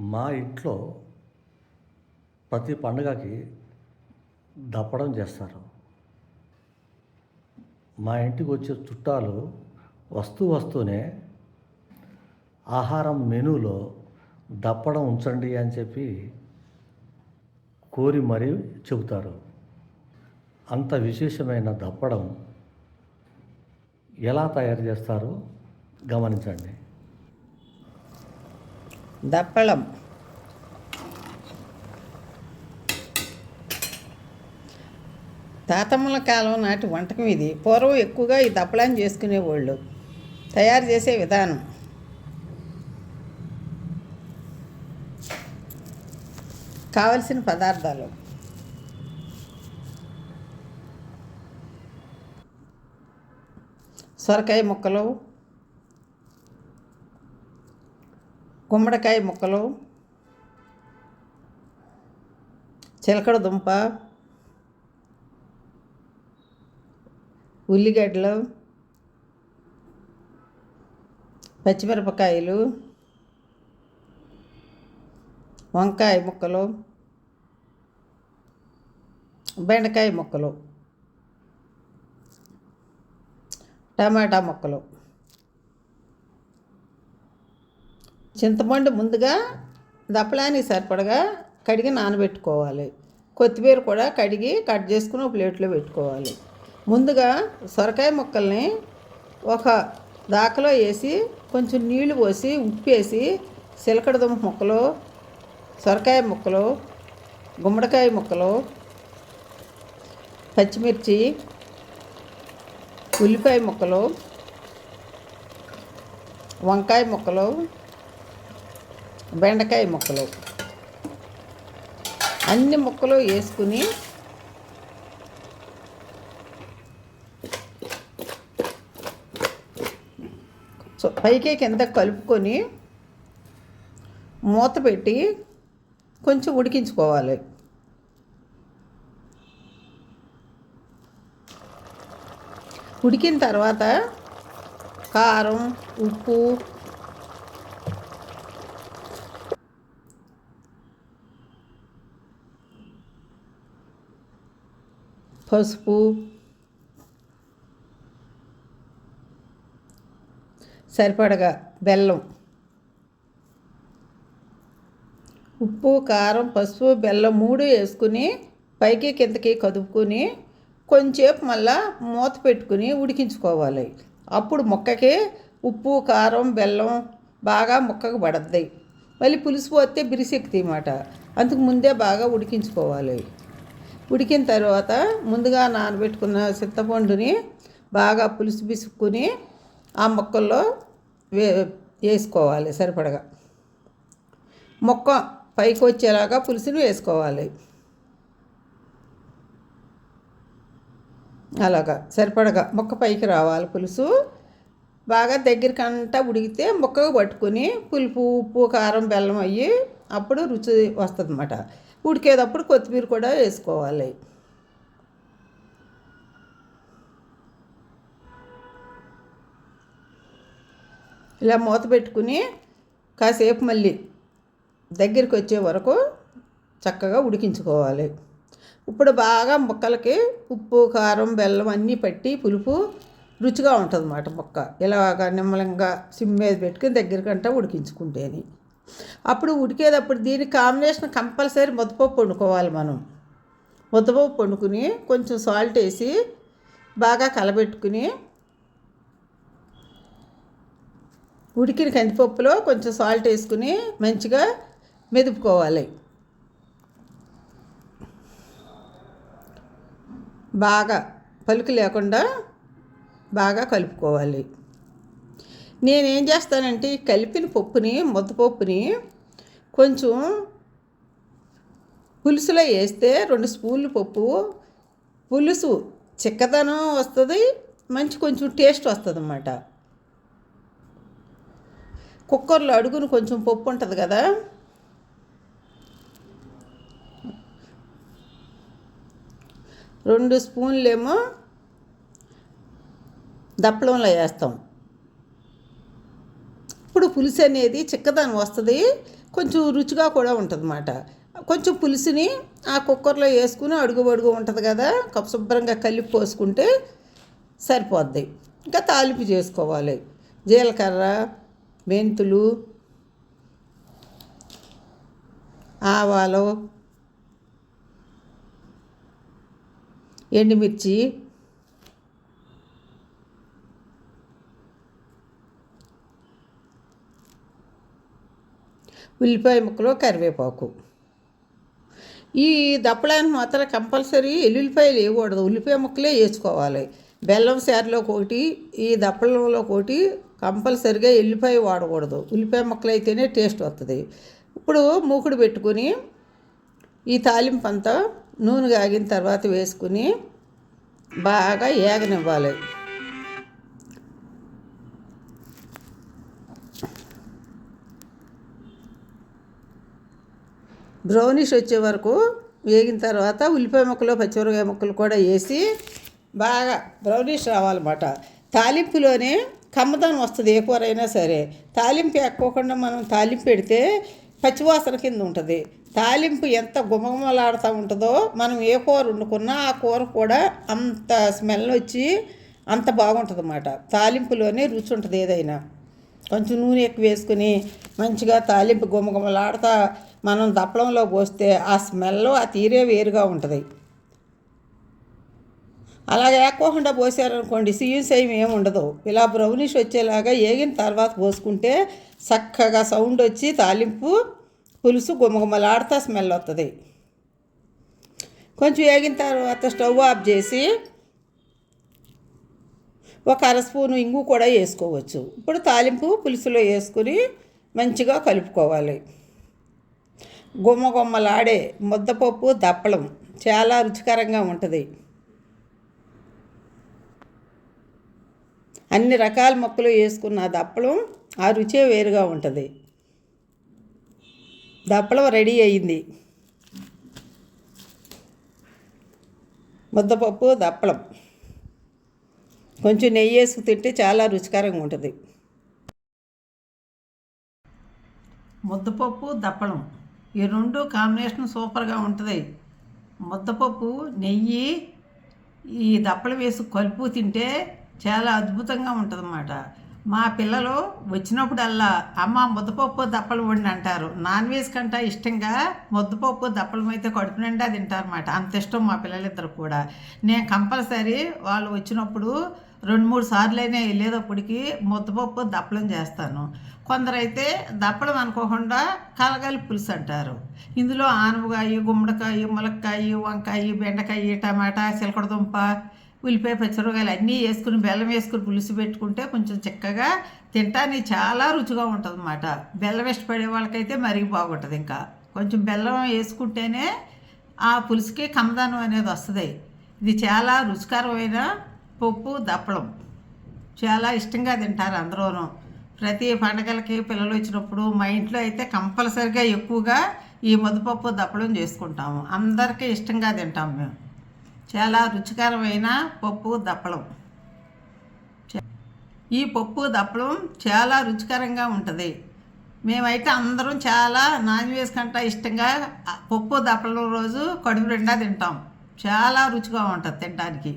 మా ఇంట్లో ప్రతి పండగకి దప్పడం చేస్తారు. మా ఇంటికి వచ్చే చుట్టాలు వస్తూ వస్తూనే ఆహారం మెనూలో దప్పడం ఉంచండి అని చెప్పి కోరి మరీ చెబుతారు. అంత విశేషమైన దప్పడం ఎలా తయారు చేస్తారో గమనించండి. దప్పళం. తాతమ్మల కాలం నాటి వంటకం ఇది. పూర్వం ఎక్కువగా ఈ దప్పలాన్ని చేసుకునేవాళ్ళు. తయారు చేసే విధానం. కావలసిన పదార్థాలు. సొరకాయ ముక్కలు గుమ్మడికాయ ముక్కలు చిలకడ దుంప ఉల్లిగడ్డలు పచ్చిమిరపకాయలు వంకాయ ముక్కలు బెండకాయ ముక్కలు టమాటా ముక్కలు. చింతపండు ముందుగా దప్పలానికి సరిపడగా కడిగి నానబెట్టుకోవాలి. కొత్తిమీర కూడా కడిగి కట్ చేసుకుని ఒక ప్లేట్లో పెట్టుకోవాలి. ముందుగా సొరకాయ ముక్కల్ని ఒక దాకలో వేసి కొంచెం నీళ్ళు పోసి ఉప్పు వేసి సిలకడ దుంప ముక్కలు సొరకాయ ముక్కలు గుమ్మడికాయ ముక్కలు పచ్చిమిర్చి ఉల్లిపాయ ముక్కలు వంకాయ ముక్కలు బెండకాయ ముక్కలు. అన్ని ముక్కలు వేసుకుని సో పైకి కింద కలుపుకొని మూత పెట్టి కొంచెం ఉడికించుకోవాలి. ఉడికిన తర్వాత కారం ఉప్పు పసుపు సరిపడగా బెల్లం ఉప్పు కారం పసుపు బెల్లం మూడు వేసుకుని పైకి కిందకి కదుపుకొని కొంచెంసేపు మళ్ళా మూత పెట్టుకుని ఉడికించుకోవాలి. అప్పుడు ముక్కకి ఉప్పు కారం బెల్లం బాగా ముక్కకు పడద్ది మళ్ళీ పులుసు పోతే బిరిసెక్కుతాయి అన్నమాట అందుకు ముందే బాగా ఉడికించుకోవాలి. ఉడికిన తర్వాత ముందుగా నానబెట్టుకున్న చింతపండుని బాగా పులుసు పిసుక్కుని ఆ మొక్కల్లో వే వేసుకోవాలి సరిపడగా. మొక్క పైకి వచ్చేలాగా పులుసుని వేసుకోవాలి. అలాగా సరిపడగా మొక్క పైకి రావాలి పులుసు. బాగా దగ్గరికంతా ఉడికితే మొక్కకు పట్టుకొని పులుపు ఉప్పు కారం బెల్లం అయ్యి అప్పుడు రుచి వస్తుంది అన్నమాట ఉడికేటప్పుడు కొత్తిమీర కూడా వేసుకోవాలి. ఇలా మూత పెట్టుకుని కాసేపు మళ్ళీ దగ్గరికి వచ్చే వరకు చక్కగా ఉడికించుకోవాలి. ఇప్పుడు బాగా ముక్కలకి ఉప్పు కారం బెల్లం అన్నీ పట్టి పులుపు రుచిగా ఉంటుంది అన్నమాట ముక్క. ఇలాగా నిమ్మలంగా సిమ్ మీద పెట్టుకుని దగ్గరికంటా ఉడికించుకుంటేని. అప్పుడు ఉడికేటప్పుడు దీని కాంబినేషన్ కంపల్సరీ ముద్దపప్పు వండుకోవాలి మనం. ముద్దపప్పు వండుకుని కొంచెం సాల్ట్ వేసి బాగా కలబెట్టుకుని ఉడికిన కందిపప్పులో కొంచెం సాల్ట్ వేసుకుని మంచిగా మెదుపుకోవాలి. బాగా పలుకు లేకుండా బాగా కలుపుకోవాలి. నేనేం చేస్తానంటే ఈ కలిపిన పప్పుని ముద్దపప్పుని కొంచెం పులుసులో వేస్తే రెండు స్పూన్లు పప్పు. పులుసు చిక్కదనం వస్తుంది మంచి కొంచెం టేస్ట్ వస్తుంది అన్నమాట కుక్కర్లో అడుగును కొంచెం పప్పు ఉంటుంది కదా. రెండు స్పూన్లేమో దప్పలంలో వేస్తాం. పులుసు అనేది చిక్కదనం వస్తుంది. కొంచెం రుచిగా కూడా ఉంటుంది కొంచెం పులుసుని ఆ కుక్కర్లో వేసుకుని అడుగు అడుగు ఉంటుంది కదా కప్ శుభ్రంగా కలిపి పోసుకుంటే సరిపోద్ది. ఇంకా తాలింపు చేసుకోవాలి. జీలకర్ర మెంతులు ఆవాలు ఎండుమిర్చి ఉల్లిపాయ ముక్కలు కరివేపాకు. ఈ దప్పడానికి మాత్రం కంపల్సరీ ఎల్లుల్లిపాయలు వేయకూడదు. ఉల్లిపాయ ముక్కలే వేసుకోవాలి. బెల్లం సారులోకి ఒకటి ఈ దప్పలంలో ఒకటి కంపల్సరిగా ఎల్లిపాయ వాడకూడదు. ఉల్లిపాయ ముక్కలు అయితేనే టేస్ట్ వస్తుంది ఇప్పుడు మూకుడు పెట్టుకుని ఈ తాలింపు అంతా నూనె కాగిన తర్వాత వేసుకుని బాగా ఏగనివ్వాలి. బ్రౌనిష్ వచ్చే వరకు వేగిన తర్వాత ఉల్లిపాయ ముక్కలు పచ్చిమిరపకాయ ముక్కలు కూడా వేసి బాగా బ్రౌనిష్ రావాలన్నమాట. తాలింపులోనే కమ్మదనం వస్తుంది ఏ కూర అయినా సరే. తాలింపు ఎక్కువకుండా మనం తాలింపు పెడితే పచ్చివాసన కింద ఉంటుంది. తాలింపు ఎంత గుమగుమలాడుతూ ఉంటుందో మనం ఏ కూర వండుకున్నా ఆ కూర కూడా అంత స్మెల్ వచ్చి అంత బాగుంటుంది అన్నమాట తాలింపులోనే రుచి ఉంటుంది ఏదైనా. కొంచెం నూనె ఎక్కువ వేసుకుని మంచిగా తాలింపు గుమగుమలాడుతా మనం దప్పడంలో పోస్తే ఆ స్మెల్ ఆ తీరే వేరుగా ఉంటుంది. అలాగే ఏకోకుండా పోసారనుకోండి సీఎం సేమ్ ఏమి ఉండదు. ఇలా బ్రౌనిష్ వచ్చేలాగా ఏగిన తర్వాత పోసుకుంటే చక్కగా సౌండ్ వచ్చి తాలింపు పులుసు గుమగుమలాడుతా స్మెల్ వస్తుంది కొంచెం వేగిన తర్వాత స్టవ్ ఆఫ్ చేసి ఒక అర స్పూను ఇంగు కూడా వేసుకోవచ్చు. ఇప్పుడు తాలింపు పులుసులో వేసుకుని మంచిగా కలుపుకోవాలి. గుమ్మ గుమ్మలాడే ముద్దపప్పు దప్పలం చాలా రుచికరంగా ఉంటుంది. అన్ని రకాల మొక్కలు వేసుకున్న దప్పలం ఆ రుచే వేరుగా ఉంటుంది. దప్పలం రెడీ అయింది. ముద్దపప్పు దప్పలం కొంచెం నెయ్యి వేసుకు తింటే చాలా రుచికరంగా ఉంటుంది. ముద్దపప్పు దప్పలం ఈ రెండు కాంబినేషన్ సూపర్గా ఉంటుంది. ముద్దపప్పు నెయ్యి ఈ దప్పలు వేసి కలుపు తింటే చాలా అద్భుతంగా ఉంటుందన్నమాట. మా పిల్లలు వచ్చినప్పుడల్లా అమ్మ ముద్దపప్పు దప్పలు వండి అంటారు. నాన్ వెజ్ కంటే ఇష్టంగా ముద్దపప్పు దప్పలు అయితే కడుపు నిండా తింటారన్నమాట. అంత ఇష్టం మా పిల్లలిద్దరు కూడా. నేను కంపల్సరీ వాళ్ళు వచ్చినప్పుడు రెండు మూడు సార్లు అయినా వెళ్ళేటప్పటికి ముద్దపప్పు దప్పలం చేస్తాను. కొందరైతే దప్పడం అనుకోకుండా కలగలి పులుసు అంటారు. ఇందులో ఆనపకాయ గుమ్మడికాయ ములక్కాయ వంకాయ బెండకాయ టమాటా చిలకడదుంప ఉల్లిపాయ పచ్చిమిరపకాయలు అన్నీ వేసుకుని బెల్లం వేసుకుని పులుసు పెట్టుకుంటే కొంచెం చిక్కగా తింటానికి చాలా రుచిగా ఉంటుంది అన్నమాట బెల్లం ఇష్టపడే వాళ్ళకైతే మరీ బాగుంటుంది ఇంకా. కొంచెం బెల్లం వేసుకుంటేనే ఆ పులుసుకి కమ్మదనం అనేది వస్తుంది. ఇది చాలా రుచికరమైన పప్పు దప్పడం. చాలా ఇష్టంగా తింటారు అందరూను. ప్రతి పండగలకి పిల్లలు వచ్చినప్పుడు మా ఇంట్లో అయితే కంపల్సరిగా ఎక్కువగా ఈ ముద్దపప్పు దప్పడం చేసుకుంటాము. అందరికీ ఇష్టంగా తింటాము మేము. చాలా రుచికరమైన పప్పు దప్పడం. ఈ పప్పు దప్పడం చాలా రుచికరంగా ఉంటుంది. మేమైతే అందరం చాలా నాన్ వెజ్ కంటే ఇష్టంగా పప్పు దప్పడం రోజు కడుపు నిండా తింటాం. చాలా రుచిగా ఉంటుంది తినడానికి.